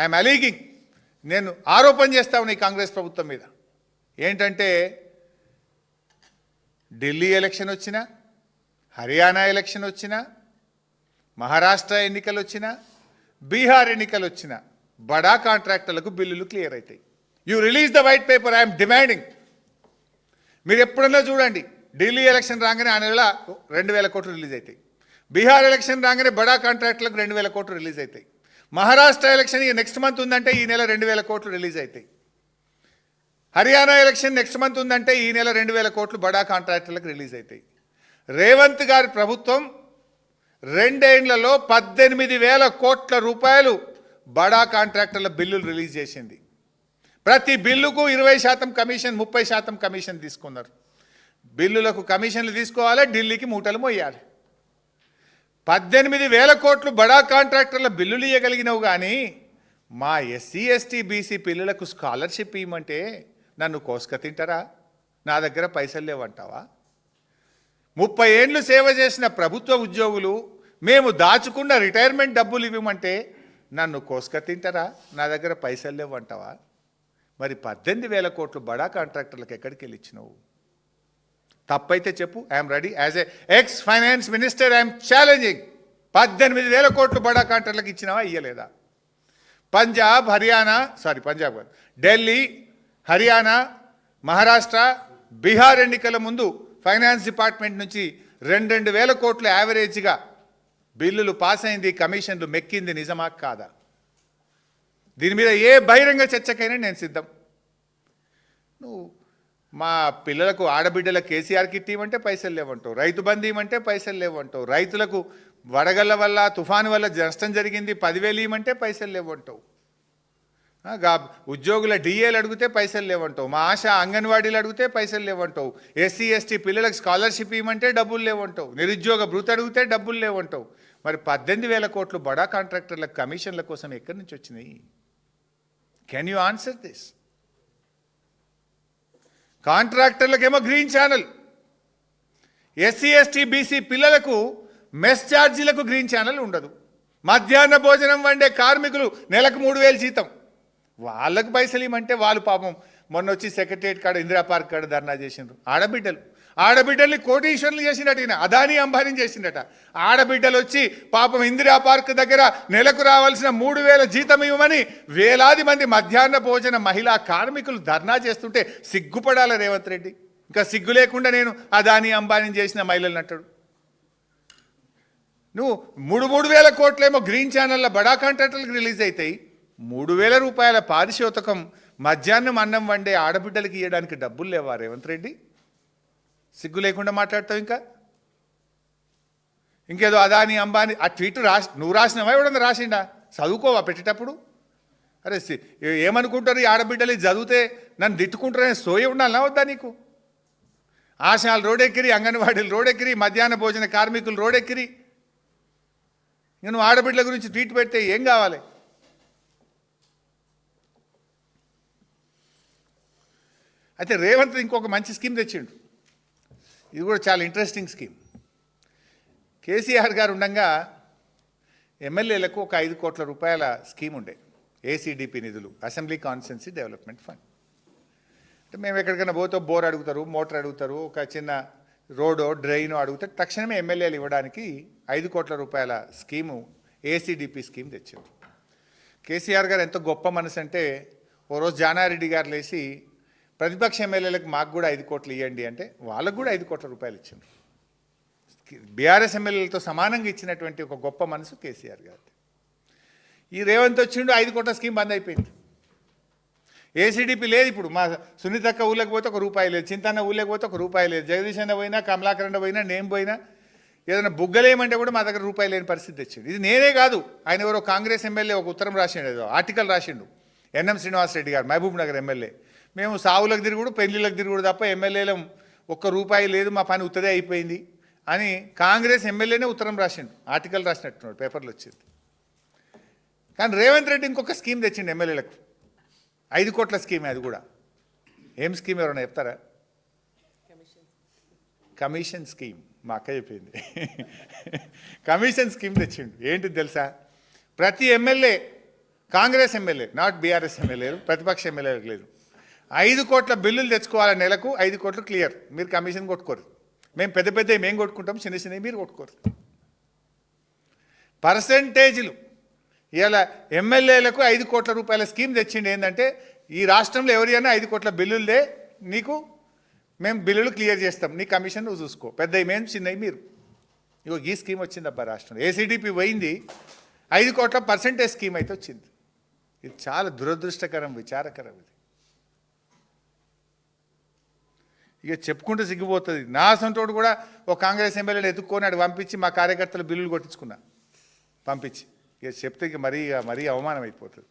I'm అలీగింగ్. నేను ఆరోపణ చేస్తా ఉన్నా ఈ కాంగ్రెస్ ప్రభుత్వం మీద. ఏంటంటే ఢిల్లీ ఎలక్షన్ వచ్చినా హర్యానా ఎలక్షన్ వచ్చినా మహారాష్ట్ర ఎన్నికలు వచ్చినా బీహార్ ఎన్నికలు వచ్చినా బడా కాంట్రాక్టర్లకు బిల్లులు క్లియర్ అవుతాయి you release the white paper I'm demanding మీరు ఎప్పుడన్నా చూడండి ఢిల్లీ ఎలక్షన్ రాగానే ఆ నెల రెండు వేల కోట్లు రిలీజ్ అవుతాయి బీహార్ ఎలక్షన్ రాగానే బడా కాంట్రాక్టులకు రెండు వేల కోట్లు రిలీజ్ అవుతాయి మహారాష్ట్ర ఎలక్షన్ నెక్స్ట్ మంత్ ఉందంటే ఈ నెల రెండు వేల కోట్లు రిలీజ్ అవుతాయి హర్యానా ఎలక్షన్ నెక్స్ట్ మంత్ ఉందంటే ఈ నెల రెండు వేల కోట్లు బడా కాంట్రాక్టర్లకు రిలీజ్ అవుతాయి రేవంత్ గారి ప్రభుత్వం రెండేండ్లలో పద్దెనిమిది వేల కోట్ల రూపాయలు బడా కాంట్రాక్టర్ల బిల్లులు రిలీజ్ చేసింది. ప్రతి బిల్లుకు ఇరవై శాతం కమిషన్ ముప్పై శాతం కమిషన్ తీసుకున్నారు. బిల్లులకు కమిషన్లు తీసుకోవాలి ఢిల్లీకి మూటలు మోయాలి పద్దెనిమిది వేల కోట్లు బడా కాంట్రాక్టర్ల బిల్లులు ఇవ్వగలిగినవు కానీ మా ఎస్సీ ఎస్టీ బీసీ పిల్లలకు స్కాలర్షిప్ ఇవ్వమంటే నన్ను కోసుక తింటారా? నా దగ్గర పైసలు లేవంటావా? ముప్పై ఏండ్లు సేవ చేసిన ప్రభుత్వ ఉద్యోగులు మేము దాచుకున్న రిటైర్మెంట్ డబ్బులు ఇవ్వమంటే నన్ను కోసుక తింటారా? నా దగ్గర పైసలు లేవంటావా? మరి పద్దెనిమిది వేల కోట్లు బడా కాంట్రాక్టర్లకు ఎక్కడికి వెళ్ళి ఇచ్చినావు తప్పైతే చెప్పు I'm ready as a ex finance minister I'm challenging పద్దెనిమిది వేల కోట్లు బడా కాంట్రాక్టర్లకు ఇచ్చినావా ఇయ్యలేదా? పంజాబ్ హర్యానా సారీ పంజాబ్ కాదు. ఢిల్లీ హర్యానా మహారాష్ట్ర బీహార్ ఎన్నికల ముందు ఫైనాన్స్ డిపార్ట్మెంట్ నుంచి రెండు రెండు వేల కోట్లు యావరేజ్గా బిల్లులు పాస్ అయింది కమిషన్లు మెక్కింది నిజమా కాదా? దీని మీద ఏ బహిరంగ చర్చకైనా నేను సిద్ధం. నువ్వు మా పిల్లలకు ఆడబిడ్డల కేసీఆర్ కిట్ ఇవ్వమంటే పైసలు లేవంటావు. రైతు బంధు ఇవ్వమంటే పైసలు లేవంటావు. రైతులకు వడగళ్ళ వల్ల తుఫాను వల్ల నష్టం జరిగింది పదివేలు ఇవ్వమంటే పైసలు లేవంటావు. ఉద్యోగుల డిఏలు అడిగితే పైసలు లేవంటావు. మా ఆశ అంగన్వాడీలు అడిగితే పైసలు లేవంటావు. ఎస్సీ ఎస్టీ పిల్లలకు స్కాలర్షిప్ ఇవ్వమంటే డబ్బులు లేవంటావు. నిరుద్యోగ భృతి అడిగితే డబ్బులు లేవంటావు. మరి పద్దెనిమిది వేల కోట్లు బడా కాంట్రాక్టర్ల కమిషన్ల కోసం ఎక్కడి నుంచి వచ్చినాయి? Can you answer this కాంట్రాక్టర్లకేమో green channel. SC ST BC పిల్లలకు మెస్ ఛార్జీలకు గ్రీన్ ఛానల్ ఉండదు. మధ్యాహ్న భోజనం వండే కార్మికులు నెలకు మూడు వేలు జీతం. వాళ్ళకు పైసలు ఇవ్వమంటే వాళ్ళు పాపం. మొన్న వచ్చి సెక్రటరియట్ కాడ ఇందిరా పార్క్ కాడ ధర్నా చేసిండ్రు. ఆడబిడ్డలు. ఆడబిడ్డల్ని కోటీశ్వరులు చేసిండట ఈయన అదాని అంబానీ చేసిండట. ఆడబిడ్డలు వచ్చి పాపం ఇందిరా పార్క్ దగ్గర నెలకు రావాల్సిన మూడు వేల జీతం ఇవ్వమని వేలాది మంది మధ్యాహ్న భోజన మహిళా కార్మికులు ధర్నా చేస్తుంటే సిగ్గుపడాల రేవంత్ రెడ్డి. ఇంకా సిగ్గు లేకుండా నేను అదాని అంబానీ చేసిన మహిళలు అంటాడు నువ్వు మూడు మూడు వేల కోట్లేమో గ్రీన్ ఛానల్లో బడా కాంట్రాక్టర్లకు రిలీజ్ అవుతాయి మూడు వేల రూపాయల పారిశోతకం మధ్యాహ్నం అన్నం వండే ఆడబిడ్డలకి ఇవ్వడానికి డబ్బులు లేవా రేవంత్ రెడ్డి? సిగ్గు లేకుండా మాట్లాడతావు ఇంకా? ఇంకేదో అదాని అంబాని ఆ ట్వీట్ రాసి నువ్వు రాసినవా? ఎవడన్నా రాసిండా? చదువుకోవా పెట్టేటప్పుడు? అరే ఏమనుకుంటారు ఈ ఆడబిడ్డలు? ఇది చదివితే నన్ను తిట్టుకుంటారని సోయ ఉండాలనా వద్దా నీకు? ఆశాలు రోడెక్కిరి అంగన్వాడీలు రోడెక్కిరి మధ్యాహ్న భోజన కార్మికులు రోడెక్కిరి. ఇంక నువ్వు ఆడబిడ్డల గురించి ట్వీట్ పెడితే ఏం కావాలి? అయితే రేవంత్ ఇంకొక మంచి స్కీమ్ తెచ్చిండు. ఇది కూడా చాలా ఇంట్రెస్టింగ్ స్కీమ్ కేసీఆర్ గారు ఉండగా ఎమ్మెల్యేలకు ఒక ఐదు కోట్ల రూపాయల స్కీమ్ ఉండే. ఏసీడీపీ నిధులు అసెంబ్లీ కాన్స్టిట్యున్సీ డెవలప్మెంట్ ఫండ్ అంటే మేము ఎక్కడికైనా పోతే బోర్ అడుగుతారు మోటార్ అడుగుతారు ఒక చిన్న రోడో డ్రైనో అడుగుతారు తక్షణమే ఎమ్మెల్యేలు ఇవ్వడానికి ఐదు కోట్ల రూపాయల స్కీము ఏసీడీపీ స్కీమ్ తెచ్చారు. కేసీఆర్ గారు ఎంత గొప్ప మనసు అంటే ఓ రోజు జానారెడ్డి గారు లేచి ప్రతిపక్ష ఎమ్మెల్యేలకు మాకు కూడా ఐదు కోట్లు ఇవ్వండి అంటే వాళ్ళకు కూడా ఐదు కోట్ల రూపాయలు ఇచ్చింది బీఆర్ఎస్ ఎమ్మెల్యేలతో సమానంగా ఇచ్చినటువంటి ఒక గొప్ప మనసు కేసీఆర్ గారు ఈ రేవంత్ వచ్చిండు ఐదు కోట్ల స్కీమ్ బంద్ అయిపోయింది. ఏసీడీపీ లేదు ఇప్పుడు. మా సునీతక్క ఊళ్ళకి పోతే ఒక రూపాయి లేదు చింతన్న ఊళ్ళకి పోతే ఒక రూపాయి లేదు జగదీష్ అన్న పోయినా కమలాకరణ పోయినా నేను పోయినా ఏదైనా బుగ్గలేమంటే కూడా మా దగ్గర రూపాయి లేని పరిస్థితి తెచ్చింది ఇది నేనే కాదు ఆయన ఎవరో కాంగ్రెస్ ఎమ్మెల్యే ఒక ఉత్తరం రాసిండు ఏదో ఆర్టికల్ రాసిండు. ఎన్ఎం శ్రీనివాసరెడ్డి గారు మహబూబ్ నగర్ ఎమ్మెల్యే. మేము సావులకు తిరుగుడు పెళ్ళిళ్ళకి తిరుగుడు తప్ప ఎమ్మెల్యేల ఒక్క రూపాయి లేదు మా పని ఉత్తదే అయిపోయింది అని కాంగ్రెస్ ఎమ్మెల్యేనే ఉత్తరం రాసిండు ఆర్టికల్ రాసినట్టున్నాడు పేపర్లో వచ్చింది. కానీ రేవంత్ రెడ్డి ఇంకొక స్కీమ్ తెచ్చిండు ఎమ్మెల్యేలకు. ఐదు కోట్ల స్కీమ్ అది కూడా. ఏం స్కీమ్ ఎవరైనా చెప్తారా? Commission scheme. మా అక్క చెప్పింది. కమిషన్ స్కీమ్ తెచ్చిండు. ఏంటిది తెలుసా? ప్రతి MLA Congress MLA not BRS ఎమ్మెల్యేలు ప్రతిపక్ష ఎమ్మెల్యేలకు లేదు. ఐదు కోట్ల బిల్లులు తెచ్చుకోవాలి నెలకు ఐదు కోట్లు క్లియర్. మీరు కమిషన్ కొట్టుకోరు. మేము పెద్ద పెద్ద మేము కొట్టుకుంటాం చిన్న చిన్నవి మీరు కొట్టుకోరు. పర్సంటేజీలు. ఇలా ఎమ్మెల్యేలకు ఐదు కోట్ల రూపాయల స్కీమ్ తెచ్చిండి ఏంటంటే ఈ రాష్ట్రంలో ఎవరైనా ఐదు కోట్ల బిల్లులే నీకు మేము బిల్లులు క్లియర్ చేస్తాం. నీ కమిషన్ నువ్వు చూసుకో. పెద్దవి మేము చిన్నవి మీరు. ఇగో ఈ స్కీమ్ వచ్చింది అబ్బా రాష్ట్రంలో. ఏసీడీపీ పోయింది ఐదు కోట్ల పర్సెంటేజ్ స్కీమ్ అయితే వచ్చింది. ఇది చాలా దురదృష్టకరం విచారకరం ఇది. ఇక చెప్పుకుంటే సిగ్గిపోతుంది. నా సొంతోడు కూడా ఒక కాంగ్రెస్ ఎమ్మెల్యేలు ఎత్తుక్కొని అటు పంపించి మా కార్యకర్తలు బిల్లులు కొట్టించుకున్నా. పంపించి. ఇక చెప్తే ఇక మరీ ఇక మరీ అవమానం అయిపోతుంది